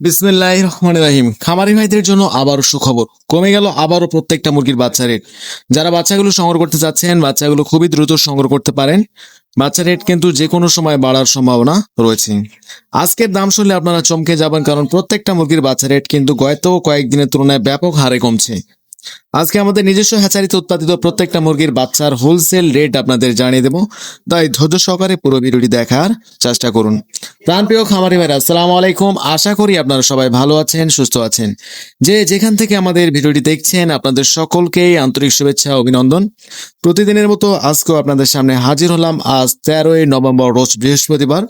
বিসমিল্লাহ রহমান রাহিম। খামারি ভাইদের জন্য আবারও সুখবর। কমে গেল আবারও প্রত্যেকটা মুরগির বাচ্চা রেট যারা বাচ্চাগুলো সংগ্রহ করতে চাচ্ছেন বাচ্চাগুলো খুবই দ্রুত সংগ্রহ করতে পারেন। বাচ্চা রেট কিন্তু যে কোনো সময় বাড়ার সম্ভাবনা রয়েছে। আজকের দাম শুনলে আপনারা চমকে যাবেন, কারণ প্রত্যেকটা মুরগির বাচ্চা রেট কিন্তু গত কয়েকদিনের তুলনায় ব্যাপক হারে কমছে। আজকে আমাদের নিজস্ব হ্যাচারিতে উৎপাদিত প্রত্যেকটা মুরগির বাচ্চার হোলসেল রেট আপনাদের জানিয়ে দেবো। তাই ধৈর্য সহকারে পুরো ভিডিওটি দেখার চেষ্টা করুন। প্রাণপ্রিয় খামারি ভাইরা, আসসালামু আলাইকুম। আশা করি আপনারা সবাই ভালো আছেন, সুস্থ আছেন। যে যেখান থেকে আমাদের ভিডিওটি দেখছেন, আপনাদের সকলকেই আন্তরিক শুভেচ্ছা, অভিনন্দন। প্রতিদিনের মতো আজকেও আপনাদের সামনে হাজির হলাম আজ তেরোই নভেম্বর, রোজ বৃহস্পতিবার।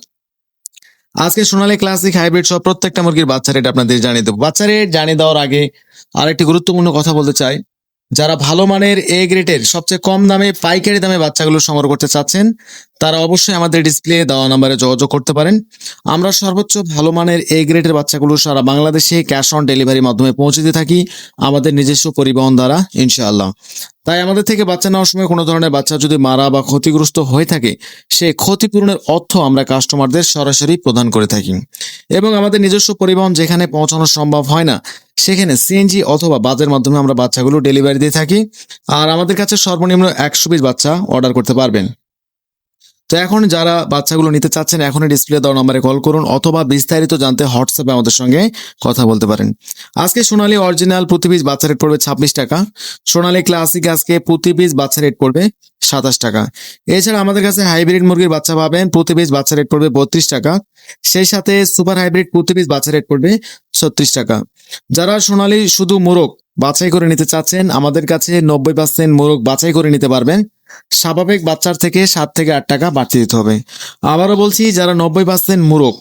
আজকে সোনালী ক্লাসিক হাইব্রিড সব প্রত্যেকটা মুরগির বাচ্চা রেট আপনাদের জানিয়ে দেবো। বাচ্চা রেট জানিয়ে দেওয়ার আগে আরেকটি গুরুত্বপূর্ণ কথা বলতে চাই। যারা ভালো মানের এ গ্রেটের সবচেয়ে কম দামে পাইকারি দামে বাচ্চাগুলো সংগ্রহ করতে চাচ্ছেন তারা অবশ্যই আমাদের ডিসপ্লে দেওয়া নাম্বারে যোগাযোগ করতে পারেন। আমরা সর্বোচ্চ ভালো মানের এ গ্রেডের বাচ্চাগুলো সারা বাংলাদেশে ক্যাশ অন ডেলিভারির মাধ্যমে পৌঁছে দিয়ে থাকি, আমাদের নিজস্ব পরিবহন দ্বারা, ইনশাআল্লাহ। তাই আমাদের থেকে বাচ্চা নেওয়ার সময় কোনো ধরনের বাচ্চা যদি মারা বা ক্ষতিগ্রস্ত হয়ে থাকে, সেই ক্ষতিপূরণের অর্থ আমরা কাস্টমারদের সরাসরি প্রদান করে থাকি। এবং আমাদের নিজস্ব পরিবহন যেখানে পৌঁছানো সম্ভব হয় না, সেখানে সিএনজি অথবা বাজের মাধ্যমে আমরা বাচ্চাগুলো ডেলিভারি দিয়ে থাকি। আর আমাদের কাছে সর্বনিম্ন একশো পিস বাচ্চা অর্ডার করতে পারবেন। তো এখন যারা বাচ্চাগুলো নিতে চাচ্ছেন, এখনই ডিসপ্লে দেওয়া নম্বরে কল করুন অথবা বিস্তারিত জানতে হোয়াটসঅ্যাপে আমাদের সঙ্গে কথা বলতে পারেন। আজকে সোনালী অরিজিনাল প্রতি পিস বাচ্চা রেট পড়বে ছাব্বিশ টাকা। সোনালী ক্লাসিক আজকে প্রতি পিস বাচ্চা রেট পড়বে সাতাশ টাকা। এছাড়া আমাদের কাছে হাইব্রিড মুরগির বাচ্চা পাবেন, প্রতি পিস বাচ্চা রেট পড়বে বত্রিশ টাকা। সেই সাথে সুপার হাইব্রিড প্রতি পিস বাচ্চা রেট পড়বে ছত্রিশ টাকা। যারা সোনালী শুধু মোরগ বাছাই করে নিতে চাচ্ছেন, আমাদের কাছে নব্বই পার্সেন্ট মোরগ বাছাই করে নিতে পারবেন। স্বাভাবিক বাচ্চার থেকে সাত থেকে আট টাকা বাড়তি দিতে হবে। আবারও বলছি, যারা নব্বই পার্সেন্ট মোরগ,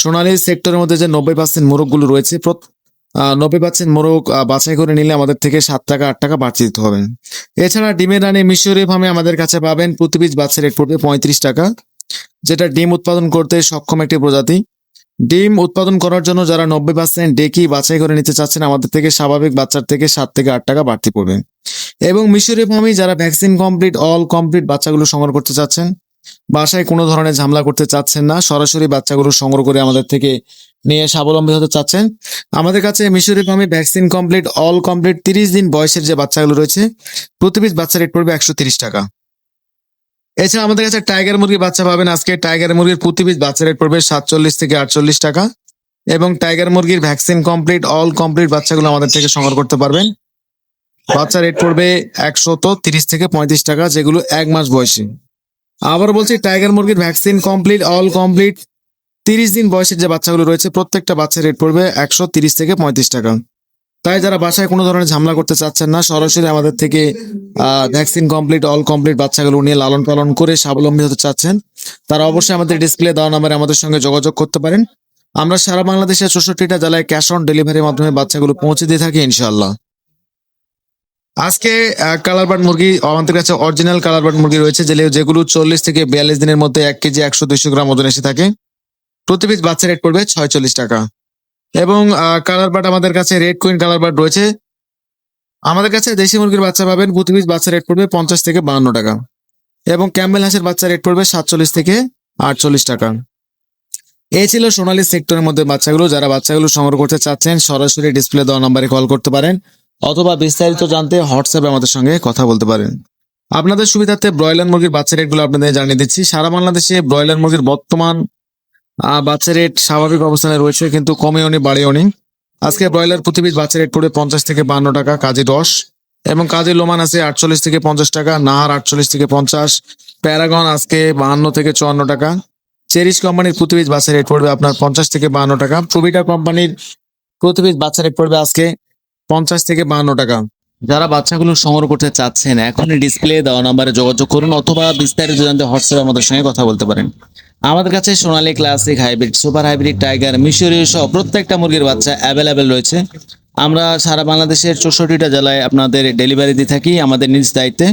সোনালী সেক্টরের মধ্যে যে নব্বই পার্সেন্ট মোরগগুলো রয়েছে নব্বই পার্সেন্ট মোরগ বাছাই করে নিলে আমাদের থেকে সাত টাকা, আট টাকা বাড়তি দিতে হবে। এছাড়া ডিমের রানে মিশরীয় ফার্মে আমাদের কাছে পাবেন প্রতি পিস বাচ্চা রেট পড়বে পঁয়ত্রিশ টাকা, যেটা ডিম উৎপাদন করতে সক্ষম একটি প্রজাতি। ডিম উৎপাদন করার জন্য যারা নব্বই পার্সেন্ট ডেকি বাছাই করে নিতে চাচ্ছেন, আমাদের থেকে স্বাভাবিক বাচ্চার থেকে সাত থেকে আট টাকা বাড়তি পড়বে। এবং মিশরীয় ফার্মে যারা ভ্যাকসিন কমপ্লিট, অল কমপ্লিট বাচ্চাগুলো সংগ্রহ করতে চাচ্ছেন, বাসায় কোনো ধরনের ঝামেলা করতে চাচ্ছেন না, সরাসরি বাচ্চাগুলো সংগ্রহ করে আমাদের থেকে নিয়ে স্বাবলম্বী হতে চাচ্ছেন। আমাদের কাছে মিশরীয় ফার্মে ভ্যাকসিন কমপ্লিট, অল কমপ্লিট তিরিশ দিন বয়সের যে বাচ্চাগুলো রয়েছে, প্রতি পিস বাচ্চা রেট পড়বে একশো তিরিশ টাকা। এছাড়া আমাদের কাছে টাইগার মুরগির বাচ্চা পাবেন, আজকে টাইগার মুরগির প্রতি পিস বাচ্চা রেট পড়বে সাতচল্লিশ থেকে আটচল্লিশ টাকা এবং টাইগার মুরগির ভ্যাকসিন কমপ্লিট, অল কমপ্লিট বাচ্চাগুলো আমাদের থেকে সংগ্রহ করতে পারবেন। বাচ্চা রেট পড়বে একশো তো তিরিশ থেকে পঁয়ত্রিশ টাকা, যেগুলো এক মাস বয়সী। আবার বলছি টাইগার মুরগির ভ্যাকসিন কমপ্লিট অল কমপ্লিট তিরিশ দিন বয়সের যে বাচ্চাগুলো রয়েছে, প্রত্যেকটা বাচ্চার রেট পড়বে একশো তিরিশ থেকে পঁয়ত্রিশ টাকা। তাই যারা বাসায় কোনো ধরনের ঝামেলা করতে চাচ্ছেন না, সরাসরি আমাদের থেকে ভ্যাকসিন কমপ্লিট অল কমপ্লিট বাচ্চাগুলো নিয়ে লালন পালন করে স্বাবলম্বী হতে চাচ্ছেন, তারা অবশ্যই আমাদের ডিসপ্লে দেওয়া নাম্বারে আমাদের সঙ্গে যোগাযোগ করতে পারেন। আমরা সারা বাংলাদেশের চৌষট্টিটা জেলায় ক্যাশ অন ডেলিভারির মাধ্যমে বাচ্চাগুলো পৌঁছে দিয়ে থাকি ইনশাল্লাহ আজকে কালার বার্ড মুরগি, আমাদের কাছে অরিজিনাল কালার বার্ড মুরগি রয়েছে, যেগুলো চল্লিশ থেকে বিয়াল্লিশ দিনের মধ্যে এক কেজি একশো দুইশো গ্রাম ওজন এসে থাকে। প্রতি পিস বাচ্চা রেট পড়বে ছয়চল্লিশ টাকা। এবং কালার বার্ড আমাদের কাছে রেড কুইন কালার বার্ড রয়েছে। আমাদের কাছে দেশি মুরগির বাচ্চা পাবেন, প্রতি পিস বাচ্চা রেট পড়বে পঞ্চাশ থেকে বাহান্ন টাকা। এবং ক্যাম্বেল হাঁসের বাচ্চা রেট পড়বে সাতচল্লিশ থেকে আটচল্লিশ টাকা। এই ছিল সোনালী সেক্টরের মধ্যে বাচ্চাগুলো। যারা বাচ্চাগুলো সংগ্রহ করতে চাচ্ছেন, সরাসরি ডিসপ্লে দেওয়া নম্বরে কল করতে পারেন। অথবা বিস্তারিত জানতে হোয়াটসঅ্যাপে আমাদের সঙ্গে কথা বলতে পারেন। আপনাদের সুবিধার্থে ব্রয়লার মুরগির বাচ্চা রেটগুলো আপনাদের জানিয়ে দিচ্ছি। সারা বাংলাদেশে ব্রয়লার মুরগির বর্তমান বাচ্চা রেট স্বাভাবিক অবস্থানে রয়েছে, কিন্তু কমেও নি, বাড়েও নি। আজকে ব্রয়লার প্রতি পিস বাচ্চা রেট পড়বে পঞ্চাশ থেকে বান্ন টাকা, কাজী দশ। এবং কাজী লোমান আছে আটচল্লিশ থেকে পঞ্চাশ টাকা, নাহার আটচল্লিশ থেকে পঞ্চাশ। প্যারাগন আজকে বাহান্ন থেকে চুয়ান্ন টাকা। চেরিশ কোম্পানির প্রতি পিস বাচ্চা রেট পড়বে আপনার পঞ্চাশ থেকে বাহান্ন টাকা। প্রবিটা কোম্পানির প্রতি পিস বাচ্চা রেট পড়বে আজকে পঞ্চাশ থেকে বাহান্ন টাকা। যারা বাচ্চাগুলো সংগ্রহ করতে চাচ্ছেন, এখনই ডিসপ্লে দেওয়া নাম্বারে যোগাযোগ করুন অথবা বিস্তারিত জানতে হোয়াটসঅ্যাপে আমাদের সঙ্গে কথা বলতে পারেন। আমাদের কাছে Sonali classic hybrid super hybrid tiger মিশরীয় সহ প্রত্যেকটা মুরগির বাচ্চা অ্যাভেলেবেল রয়েছে। আমরা সারা বাংলাদেশের চৌষট্টিটা জেলায় আপনাদের ডেলিভারি দিয়ে থাকি আমাদের নিজ দায়িত্বে।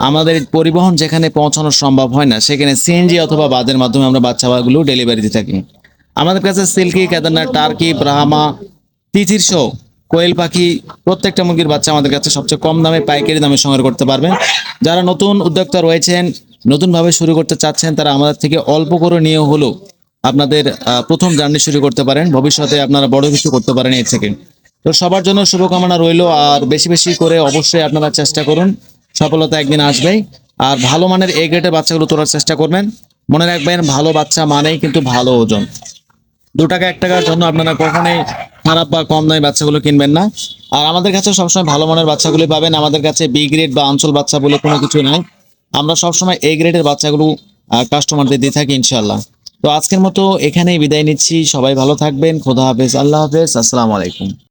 আমাদের পরিবহন যেখানে পৌঁছানো সম্ভব হয় না, সেখানে সিএনজি অথবা বাদের মাধ্যমে আমরা বাচ্চাগুলো ডেলিভারি দিয়ে থাকি। আমাদের কাছে সিল্কি, কেদারনাথ, টার্কি, ব্রাহ্মা তিথির শো কোয়েল পাখি প্রত্যেকটা মুরগির বাচ্চা আমাদের কাছে সবচেয়ে কম দামে, পাইকারি দামে সংগ্রহ করতে পারবেন। যারা নতুন উদ্যোক্তা রয়েছেন, নতুনভাবে শুরু করতে চাচ্ছেন, তারা আমাদের থেকে অল্প করে নিয়ে হলো আপনাদের প্রথম জার্নি শুরু করতে পারেন। ভবিষ্যতে আপনারা বড় কিছু করতে পারেন এর থেকে। তো সবার জন্য শুভকামনা রইল, আর বেশি বেশি করে অবশ্যই আপনারা চেষ্টা করুন। সফলতা একদিন আসবেই। আর ভালো মানের এ গ্রেডের বাচ্চাগুলো তোলার চেষ্টা করবেন। মনে রাখবেন, ভালো বাচ্চা মানেই কিন্তু ভালো ওজন। দু টাকা, এক টাকার জন্য আপনারা কখনোই খারাপ বা কম দামি বাচ্চাগুলো কিনবেন না। আর আমাদের কাছে সবসময় ভালো মানের বাচ্চাগুলি পাবেন। আমাদের কাছে বি গ্রেড বা অঞ্চল বাচ্চা বলে কোনো কিছু নাই। আমরা সবসময় এ গ্রেডের বাচ্চাগুলো কাস্টমারদের দিয়ে থাকি ইনশাল্লাহ তো আজকের মতো এখানেই বিদায় নিচ্ছি। সবাই ভালো থাকবেন। খোদা হাফেজ। আল্লাহ হাফেজ। আসসালামু আলাইকুম।